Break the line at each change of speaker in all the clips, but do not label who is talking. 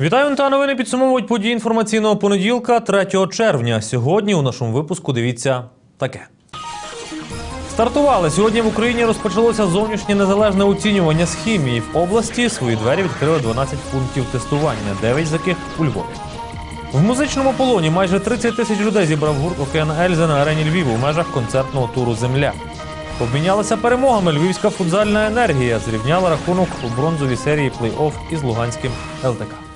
Вітаю та новини підсумовують події інформаційного понеділка 3 червня. Сьогодні у нашому випуску дивіться таке. Стартували сьогодні в Україні розпочалося зовнішнє незалежне оцінювання з хімії. В області свої двері відкрили 12 пунктів тестування, 9 з яких у Львові. В музичному полоні майже 30 тисяч людей зібрав гурт Океан Ельзи на арені Львіву в межах концертного туру Земля. Обмінялися перемогами львівська футзальна енергія зрівняла рахунок у бронзовій серії плей-офф із Луганським ЛТК.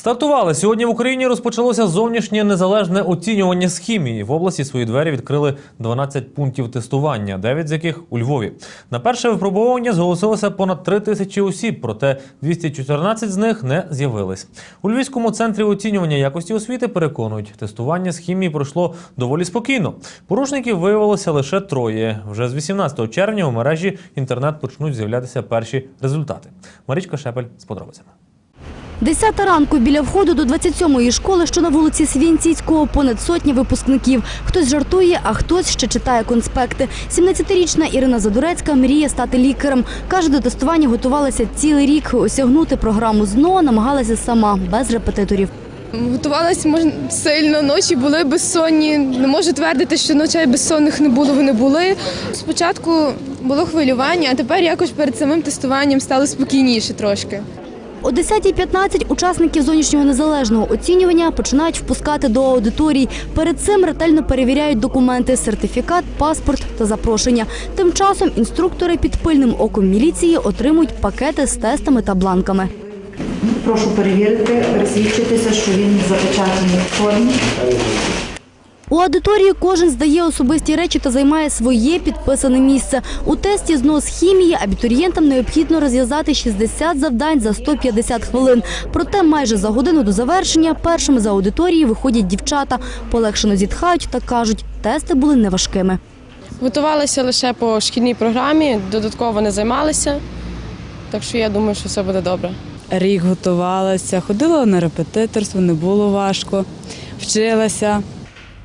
Стартували сьогодні в Україні. Розпочалося зовнішнє незалежне оцінювання з хімії. В області свої двері відкрили 12 пунктів тестування, 9 з яких у Львові. На перше випробовування зголосилося понад 3 тисячі осіб, проте 214 з них не з'явились. У Львівському центрі оцінювання якості освіти переконують, тестування з хімії пройшло доволі спокійно. Порушників виявилося лише троє. Вже з 18 червня у мережі інтернет почнуть з'являтися перші результати. Марічка Шепель з подробицями.
Десята ранку біля входу до 27-ї школи, що на вулиці Свінціцького, понад сотні випускників. Хтось жартує, а хтось ще читає конспекти. 17-річна Ірина Задурецька мріє стати лікарем. Каже, до тестування готувалася цілий рік. Осягнути програму ЗНО намагалася сама, без репетиторів.
Готувалась можна сильно, ночі були безсонні. Не можу твердити, що ночей безсонних не було, вони були. Спочатку було хвилювання, а тепер якось перед самим тестуванням стало спокійніше трошки.
О 10.15 учасників зовнішнього незалежного оцінювання починають впускати до аудиторій. Перед цим ретельно перевіряють документи, сертифікат, паспорт та запрошення. Тим часом інструктори під пильним оком міліції отримують пакети з тестами та бланками.
Прошу перевірити, пересвідчитися, що він запечатаний в формі.
У аудиторії кожен здає особисті речі та займає своє підписане місце. У тесті з хімії абітурієнтам необхідно розв'язати 60 завдань за 150 хвилин. Проте майже за годину до завершення першими з аудиторії виходять дівчата. Полегшено зітхають та кажуть, тести були неважкими.
Готувалася лише по шкільній програмі, додатково не займалася. Так що я думаю, що все буде добре.
Рік готувалася, ходила на репетиторство, не було важко, вчилася.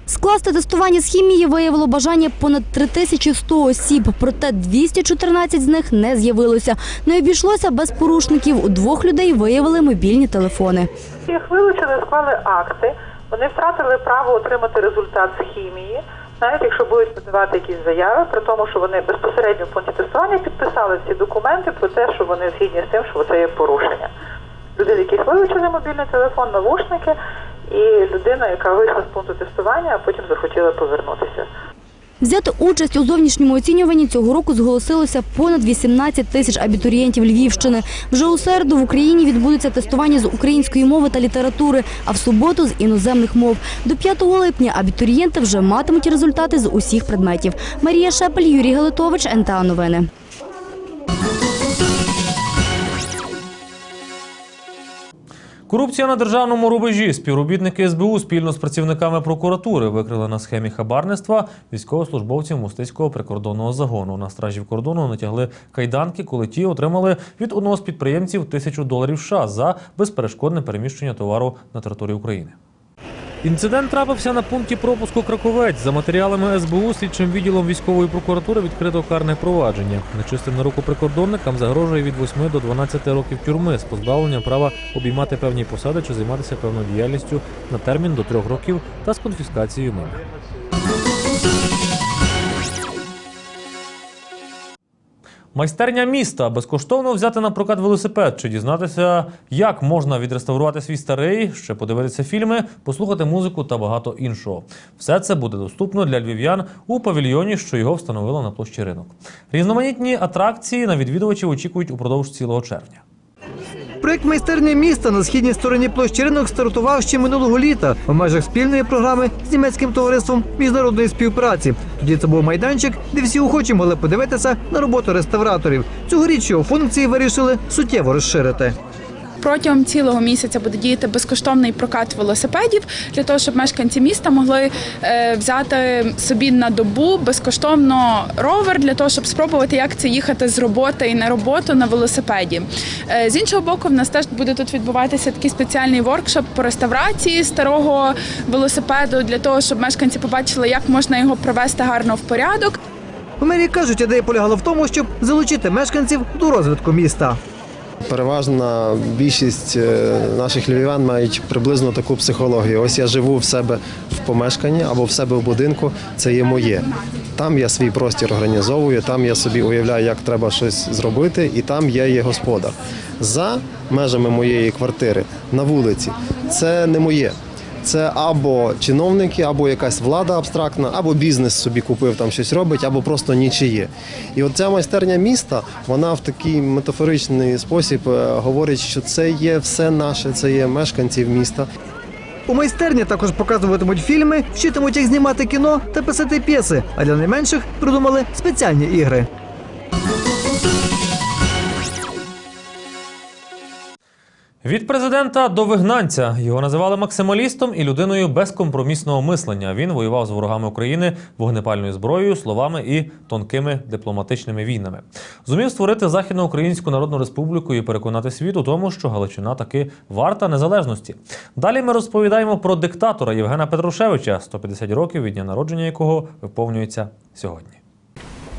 Скласти тестування з хімії виявило бажання понад 3100 осіб, проте 214 з них не з'явилося. Не обійшлося без порушників. У двох людей виявили мобільні телефони.
Їх вилучили, склали акти. Вони втратили право отримати результат з хімії, навіть якщо будуть подавати якісь заяви, при тому, що вони безпосередньо в пункті тестування підписали всі документи про те, що вони згідні з тим, що це є порушення. Люди, в яких вилучили мобільний телефон, навушники, і людина, яка вийшла з пункту тестування, а потім захотіла повернутися.
Взяти участь у зовнішньому оцінюванні цього року зголосилося понад 18 тисяч абітурієнтів Львівщини. Вже у середу в Україні відбудеться тестування з української мови та літератури, а в суботу з іноземних мов. До 5 липня абітурієнти вже матимуть результати з усіх предметів. Марія Шепель, Юрій Галитович, НТА Новини.
Корупція на державному рубежі. Співробітники СБУ спільно з працівниками прокуратури викрили на схемі хабарництва військовослужбовців Мостицького прикордонного загону. На стражів кордону натягли кайданки, коли ті отримали від одного з підприємців тисячу доларів США за безперешкодне переміщення товару на території України. Інцидент трапився на пункті пропуску Краковець. За матеріалами СБУ слідчим відділом військової прокуратури відкрито карне провадження. Нечистим на руку прикордонникам загрожує від 8 до 12 років тюрми з позбавленням права обіймати певні посади чи займатися певною діяльністю на термін до 3 років та з конфіскацією майна. Майстерня міста безкоштовно взяти на прокат велосипед чи дізнатися, як можна відреставрувати свій старий, ще подивитися фільми, послухати музику та багато іншого. Все це буде доступно для львів'ян у павільйоні, що його встановило на площі ринок. Різноманітні атракції на відвідувачів очікують упродовж цілого червня.
Проект майстерня міста на східній стороні площі ринок стартував ще минулого літа в межах спільної програми з німецьким товариством міжнародної співпраці. Тоді це був майданчик, де всі охочі могли подивитися на роботу реставраторів. Цьогоріч його функції вирішили суттєво розширити.
Протягом цілого місяця буде діяти безкоштовний прокат велосипедів для того, щоб мешканці міста могли е, взяти собі на добу безкоштовно ровер для того, щоб спробувати, як це їхати з роботи і на роботу на велосипеді. Е, з іншого боку, в нас теж буде тут відбуватися такий спеціальний воркшоп по реставрації старого велосипеду для того, щоб мешканці побачили, як можна його привести гарно в порядок.
У мерії кажуть, ідея полягала в тому, щоб залучити мешканців до розвитку міста.
Переважна більшість е, наших львів'ян мають приблизно таку психологію. Ось я живу в себе в помешканні або в себе в будинку, це є моє. Там я свій простір організовую, там я собі уявляю, як треба щось зробити, і там я є господар. За межами моєї квартири на вулиці це не моє. Це або чиновники, або якась влада абстрактна, або бізнес собі купив, там щось робить, або просто нічиє. І от ця майстерня міста, вона в такий метафоричний спосіб е, говорить, що це є все наше, це є мешканців міста.
У майстерні також показуватимуть фільми, вчитимуть, як знімати кіно та писати п'єси. А для найменших придумали спеціальні ігри.
Від президента до вигнанця його називали максималістом і людиною безкомпромісного мислення. Він воював з ворогами України вогнепальною зброєю, словами і тонкими дипломатичними війнами. Зумів створити Західноукраїнську Народну Республіку і переконати світ у тому, що Галичина таки варта незалежності. Далі ми розповідаємо про диктатора Євгена Петрушевича, 150 років від дня народження якого виповнюється сьогодні.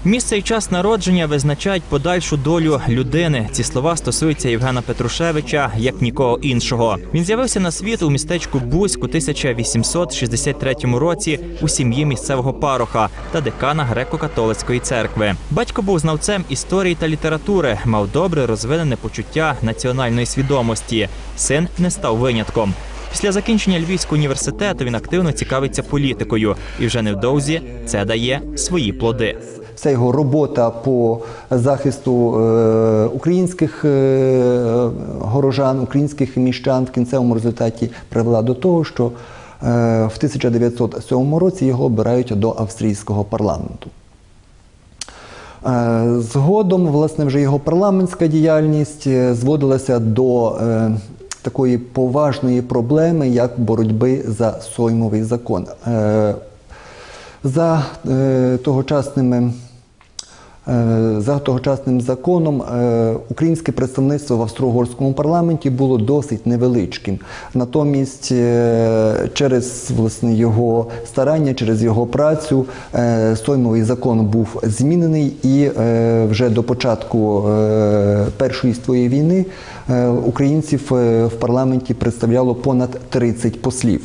Місце і час народження визначають подальшу долю людини. Ці слова стосуються Євгена Петрушевича як нікого іншого. Він з'явився на світ у містечку Бузьк у 1863 році у сім'ї місцевого пароха та декана греко-католицької церкви. Батько був знавцем історії та літератури, мав добре розвинене почуття національної свідомості. Син не став винятком. Після закінчення Львівського університету він активно цікавиться політикою, і вже невдовзі це дає свої плоди.
Вся його робота по захисту е, українських е, горожан, українських міщан в кінцевому результаті привела до того, що е, в 1907 році його обирають до австрійського парламенту. Згодом, власне, вже його парламентська діяльність зводилася до такої поважної проблеми, як боротьби за соймовий закон. За тогочасними За тогочасним законом е, українське представництво в австро-угорському парламенті було досить невеличким. Натомість, е, через власне його старання, через його працю, е, Соймовий закон був змінений, і е, вже до початку е, Першої світової війни е, українців е, в парламенті представляло понад 30 послів.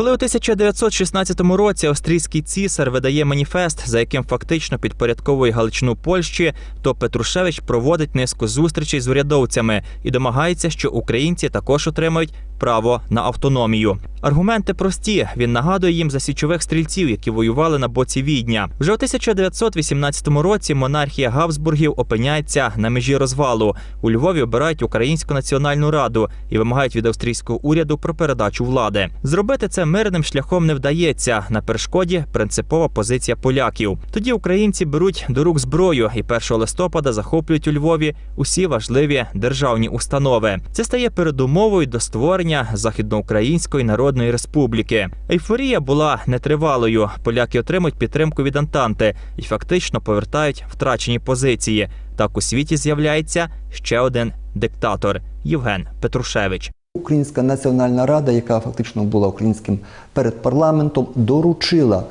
Коли у 1916 році австрійський цісар видає маніфест, за яким фактично підпорядковує Галичину Польщі, то Петрушевич проводить низку зустрічей з урядовцями і домагається, що українці також отримають право на автономію. Аргументи прості. Він нагадує їм за січових стрільців, які воювали на боці Відня. Вже у 1918 році монархія Габсбургів опиняється на межі розвалу. У Львові обирають Українську національну раду і вимагають від австрійського уряду про передачу влади. Зробити це мирним шляхом не вдається. На перешкоді принципова позиція поляків. Тоді українці беруть до рук зброю і 1 листопада захоплюють у Львові усі важливі державні установи. Це стає передумовою до створення Західноукраїнської народної республіки. Ейфорія була нетривалою. Поляки отримують підтримку від Антанти і фактично повертають втрачені позиції. Так у світі з'являється ще один диктатор Євген Петрушевич.
Українська національна рада, яка фактично була українським перед парламентом, доручила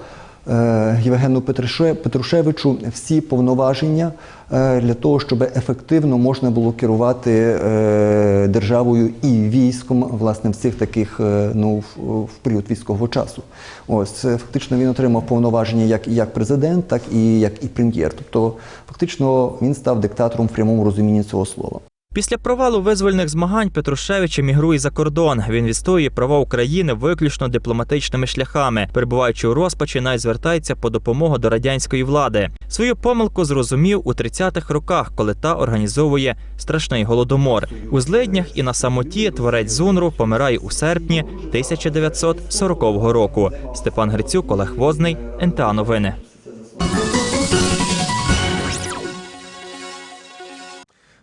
е, Євгену Петруше- Петрушевичу всі повноваження е, для того, щоб ефективно можна було керувати е, державою і військом, власне, в цих таких ну, в, період військового часу. Ось фактично він отримав повноваження як і як президент, так і як і прем'єр. Тобто, фактично, він став диктатором в прямому розумінні цього слова.
Після провалу визвольних змагань Петрушевич емігрує за кордон. Він відстоює права України виключно дипломатичними шляхами. Перебуваючи у розпачі, навіть звертається по допомогу до радянської влади. Свою помилку зрозумів у 30-х роках, коли та організовує страшний голодомор. У злиднях і на самоті творець Зунру помирає у серпні 1940 року. Степан Грицюк, Олег Возний, НТА Новини.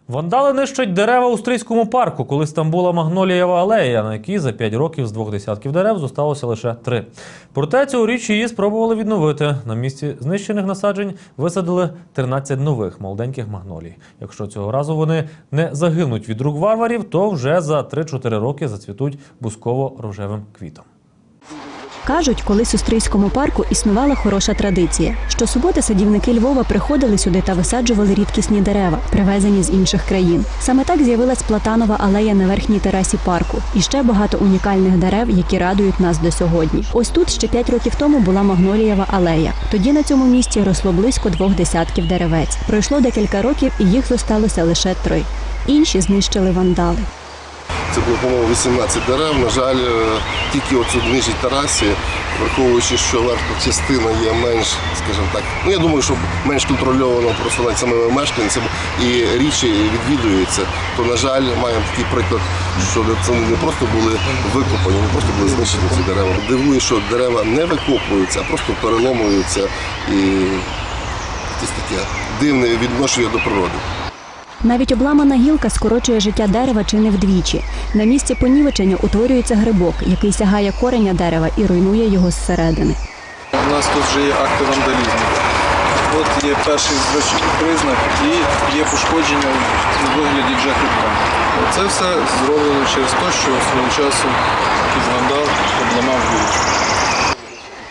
Вандали нищать дерева у Стрийському парку, колись там була магнолієва алея, на якій за 5 років з двох десятків дерев зосталося лише три. Проте цьогоріч її спробували відновити. На місці знищених насаджень висадили 13 нових молоденьких магнолій. Якщо цього разу вони не загинуть від рук варварів, то вже за 3-4 роки зацвітуть бусково-рожевим квітом.
Кажуть, колись у Стрийському парку існувала хороша традиція. Щосуботи садівники Львова приходили сюди та висаджували рідкісні дерева, привезені з інших країн. Саме так з'явилась платанова алея на верхній терасі парку і ще багато унікальних дерев, які радують нас до сьогодні. Ось тут ще п'ять років тому була магнолієва алея. Тоді на цьому місці росло близько двох десятків деревець. Пройшло декілька років, і їх зосталося лише три. Інші знищили вандали.
Це було, по-моєму, 18 дерев. На жаль, е, тільки оцю нижній терасі, враховуючи, що верхня частина є менш, скажімо так, ну я думаю, що менш контрольовано просто навіть самими мешканцями і річі відвідуються, то, на жаль, маємо такий приклад, що це не просто були викопані, не просто були знищені ці дерева. Дивує, що дерева не викопуються, а просто переломуються і якесь таке дивне відношення до природи.
Навіть обламана гілка скорочує життя дерева чи не вдвічі. На місці понівечення утворюється грибок, який сягає кореня дерева і руйнує його зсередини.
У нас тут вже є акти вандалізму. От є перший признак і є пошкодження у вигляді хребта. Це все зроблено через те, що свого часу якийсь вандал обламав гілку.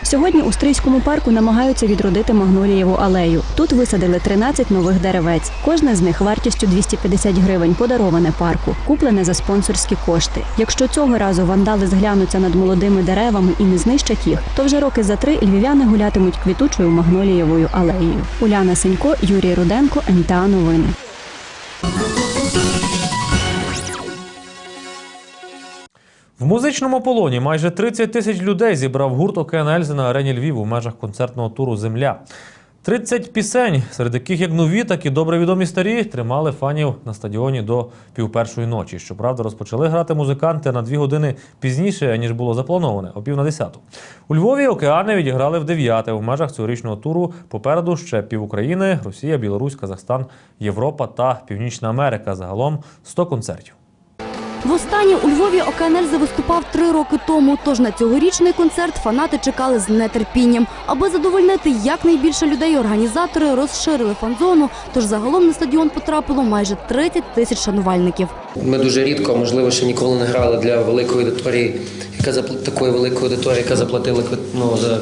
Сьогодні у Стрийському парку намагаються відродити Магнолієву алею. Тут висадили 13 нових деревець. Кожне з них вартістю 250 гривень подароване парку, куплене за спонсорські кошти. Якщо цього разу вандали зглянуться над молодими деревами і не знищать їх, то вже роки за три львів'яни гулятимуть квітучою Магнолієвою алеєю. Уляна Сенько, Юрій Руденко, НТА Новини.
В музичному полоні майже 30 тисяч людей зібрав гурт Океан Ельзи на арені Львів у межах концертного туру Земля. 30 пісень, серед яких як нові, так і добре відомі старі, тримали фанів на стадіоні до півпершої ночі. Щоправда, розпочали грати музиканти на дві години пізніше, ніж було заплановане, о пів на десяту. У Львові океани відіграли в дев'яте. В межах цьогорічного туру попереду ще пів України, Росія, Білорусь, Казахстан, Європа та Північна Америка. Загалом 100 концертів.
Востаннє у Львові Океанельзи виступав три роки тому. Тож на цьогорічний концерт фанати чекали з нетерпінням. Аби задовольнити якнайбільше людей, організатори розширили фан-зону. Тож загалом на стадіон потрапило майже 30 тисяч шанувальників.
Ми дуже рідко, можливо, ще ніколи не грали для великої аудиторії, яка запл- такої великої аудиторії, яка заплатила ну, за,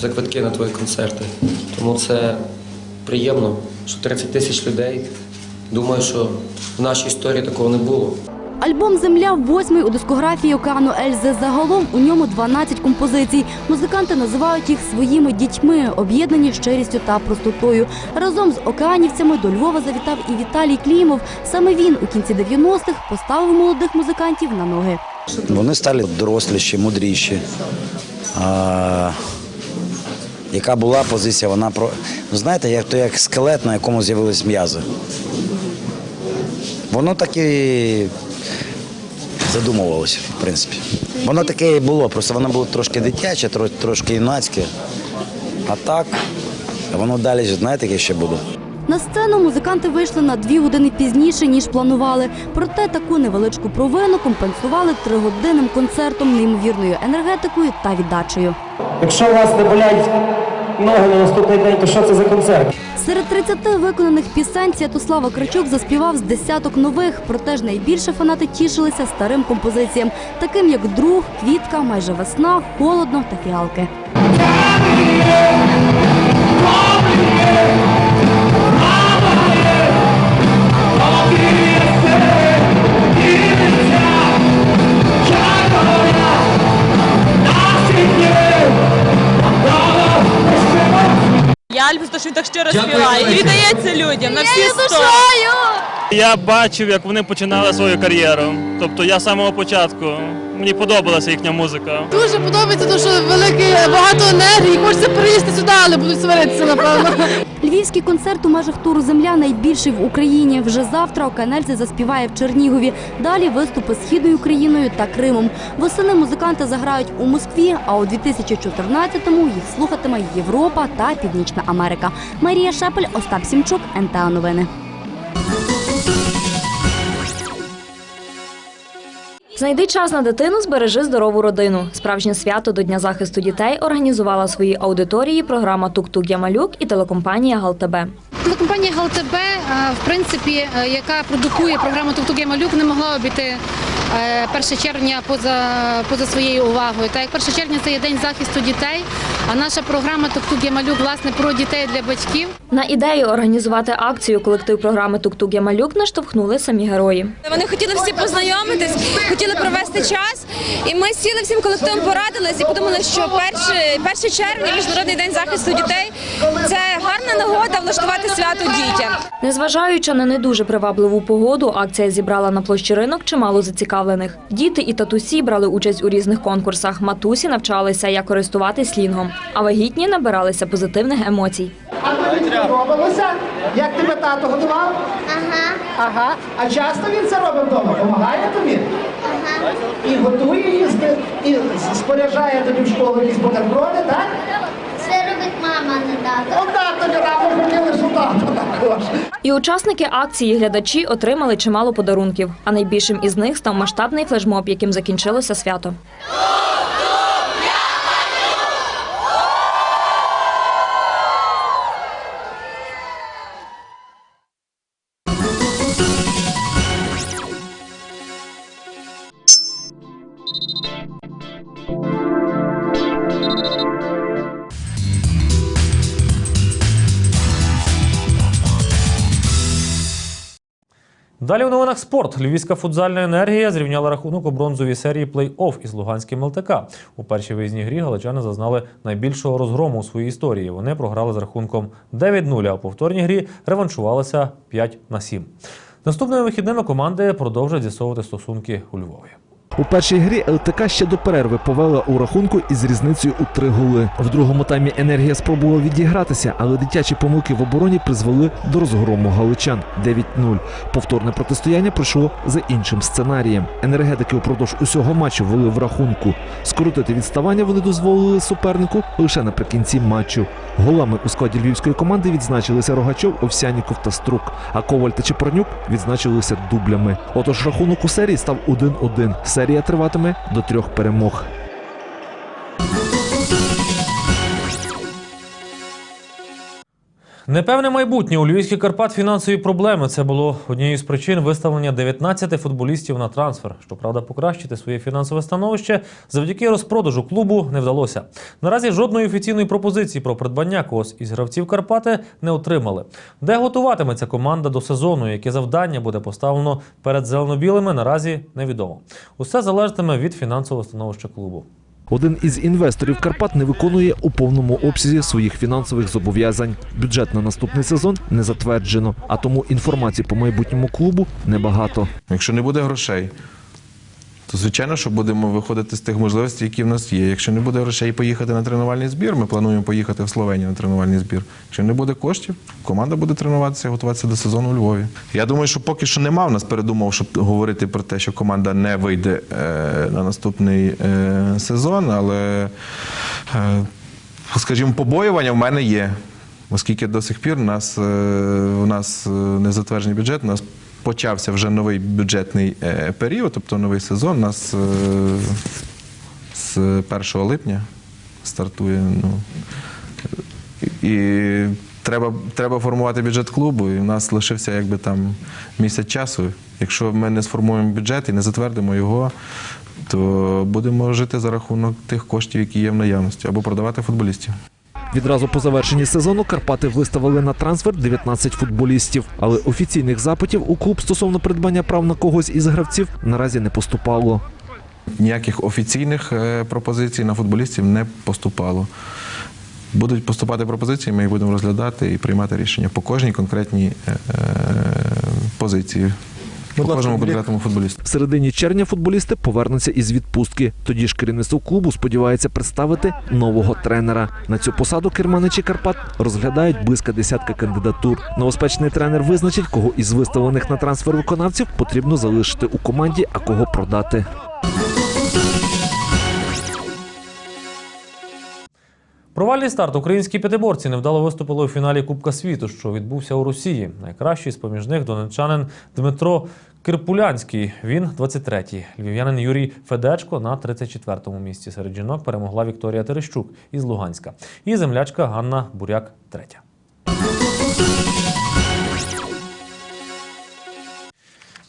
за квитки на твої концерти. Тому це приємно, що 30 тисяч людей. Думаю, що в нашій історії такого не було.
Альбом Земля восьмий у дискографії Океану Ельзи. Загалом у ньому 12 композицій. Музиканти називають їх своїми дітьми, об'єднані щирістю та простотою. Разом з океанівцями до Львова завітав і Віталій Клімов. Саме він у кінці 90-х поставив молодих музикантів на ноги.
Вони стали доросліші, мудріші. А, яка була позиція, вона про. Ну, знаєте, як то як скелет, на якому з'явились м'язи. Воно так і задумувалося, в принципі. Воно таке і було, просто воно було трошки дитяче, трошки юнацьке. А так, воно далі, знаєте, яке ще буде.
На сцену музиканти вийшли на дві години пізніше, ніж планували. Проте таку невеличку провину компенсували тригодинним концертом, неймовірною енергетикою та віддачею.
Якщо у вас не болять ноги на наступний день, то що це за концерт?
Серед 30 виконаних пісень Святослава Кричук заспівав з десяток нових, проте ж найбільше фанати тішилися старим композиціям, таким як друг, квітка, майже весна, холодно та фіалки.
Я що він так щиро співає. І віддається людям на всі сто.
Я бачив, як вони починали свою кар'єру. Тобто я з самого початку. Мені подобалася їхня музика.
Дуже подобається, тому що великий багато енергії. Хочеться приїсти сюди, але будуть сваритися, напевно.
Львівський концерт у межах туру Земля найбільший в Україні. Вже завтра Океанельзи заспіває в Чернігові. Далі виступи східною Україною та Кримом. Восени музиканти заграють у Москві, а у 2014-му їх слухатиме Європа та Північна Америка. Марія Шепель, Остап Сімчук, НТА Новини.
Знайди час на дитину, збережи здорову родину. Справжнє свято до Дня захисту дітей організувала свої аудиторії програма Тук-Тук Ямалюк і телекомпанія Галтебе.
Телекомпанія ГЛТБ, е, в принципі, е, яка продукує програму «Тук-Тук Малюк, не могла обійти
1 червня поза, поза своєю увагою. Так як 1 червня це є день захисту дітей, а наша програма «Тук-тук я малюк» власне про дітей для батьків.
На ідею організувати акцію колектив програми Тук-Тук я малюк наштовхнули самі герої.
Вони хотіли всі познайомитись, хотіли провести час. І ми сіли всім колективом, порадились і подумали, що 1, 1 червня, Міжнародний день захисту дітей, це гарна нагода влаштувати свято дітям.
Незважаючи на не дуже привабливу погоду, акція зібрала на площі ринок чимало зацікавлених. Діти і татусі брали участь у різних конкурсах. Матусі навчалися, як користуватись слінгом, а вагітні набиралися позитивних емоцій.
А тобі Сподобалося? Як тебе тато готував? Ага. Ага. А часто він це робить вдома? Помагає тобі? Ага. І готує їсти, і споряджає тобі в школу якісь бутерброди, так?
Це робить мама, не тато.
От тато не рамо хотіли, що тато також.
І учасники акції глядачі отримали чимало подарунків. А найбільшим із них став масштабний флешмоб, яким закінчилося свято.
Далі у новинах спорт. Львівська футзальна енергія зрівняла рахунок у бронзовій серії плей-офф із Луганським ЛТК. У першій виїзній грі галичани зазнали найбільшого розгрому у своїй історії. Вони програли з рахунком 9-0, а у повторній грі реваншувалися 5 на 7. Наступними вихідними команди продовжать з'ясовувати стосунки у Львові.
У першій грі ЛТК ще до перерви повела у рахунку із різницею у три голи. В другому таймі енергія спробувала відігратися, але дитячі помилки в обороні призвели до розгрому галичан 9-0. Повторне протистояння пройшло за іншим сценарієм. Енергетики упродовж усього матчу вели в рахунку. Скоротити відставання вони дозволили супернику лише наприкінці матчу. Голами у складі львівської команди відзначилися Рогачов, Овсяніков та Струк, а Коваль та Чепорнюк відзначилися дублями. Отож рахунок у серії став 1-1. Серія триватиме до трьох перемог.
Непевне майбутнє у Львівських Карпат фінансові проблеми. Це було однією з причин виставлення 19 футболістів на трансфер. Щоправда, покращити своє фінансове становище завдяки розпродажу клубу не вдалося. Наразі жодної офіційної пропозиції про придбання когось із гравців Карпати не отримали. Де готуватиметься команда до сезону, яке завдання буде поставлено перед зелено-білими, наразі невідомо. Усе залежатиме від фінансового становища клубу.
Один із інвесторів Карпат не виконує у повному обсязі своїх фінансових зобов'язань. Бюджет на наступний сезон не затверджено, а тому інформації по майбутньому клубу небагато.
Якщо не буде грошей, то звичайно, що будемо виходити з тих можливостей, які в нас є. Якщо не буде грошей поїхати на тренувальний збір, ми плануємо поїхати в Словенію на тренувальний збір. Якщо не буде коштів, команда буде тренуватися, готуватися до сезону у Львові. Я думаю, що поки що нема в нас передумов, щоб говорити про те, що команда не вийде е, на наступний е, сезон, але, е, скажімо, побоювання в мене є. Оскільки до сих пір у нас, у нас не затверджений бюджет, у нас почався вже новий бюджетний е, період, тобто новий сезон. У нас е, з 1 липня стартує. Ну, і треба, треба формувати бюджет клубу, і в нас лишився якби там місяць часу. Якщо ми не сформуємо бюджет і не затвердимо його, то будемо жити за рахунок тих коштів, які є в наявності, або продавати футболістів.
Відразу по завершенні сезону Карпати виставили на трансфер 19 футболістів, але офіційних запитів у клуб стосовно придбання прав на когось із гравців наразі не поступало.
Ніяких офіційних е, пропозицій на футболістів не поступало. Будуть поступати пропозиції, ми їх будемо розглядати і приймати рішення по кожній конкретній е, е, позиції. По кожному конкретному футболісту.
В середині червня футболісти повернуться із відпустки. Тоді ж керівництво клубу сподівається представити нового тренера. На цю посаду керманичі Карпат розглядають близько десятка кандидатур. Новоспечний тренер визначить, кого із виставлених на трансфер виконавців потрібно залишити у команді, а кого продати.
Провальний старт українські п'ятиборці невдало виступили у фіналі Кубка світу, що відбувся у Росії. Найкращий з поміж них донеччанин Дмитро Кирпулянський. Він 23-й. Львів'янин Юрій Федечко на 34-му місці. Серед жінок перемогла Вікторія Терещук із Луганська. І землячка Ганна Буряк третя.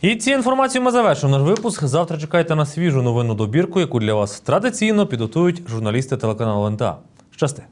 І цією інформацією ми завершимо наш випуск. Завтра чекайте на свіжу новинну добірку, яку для вас традиційно підготують журналісти телеканалу НТА. Šta?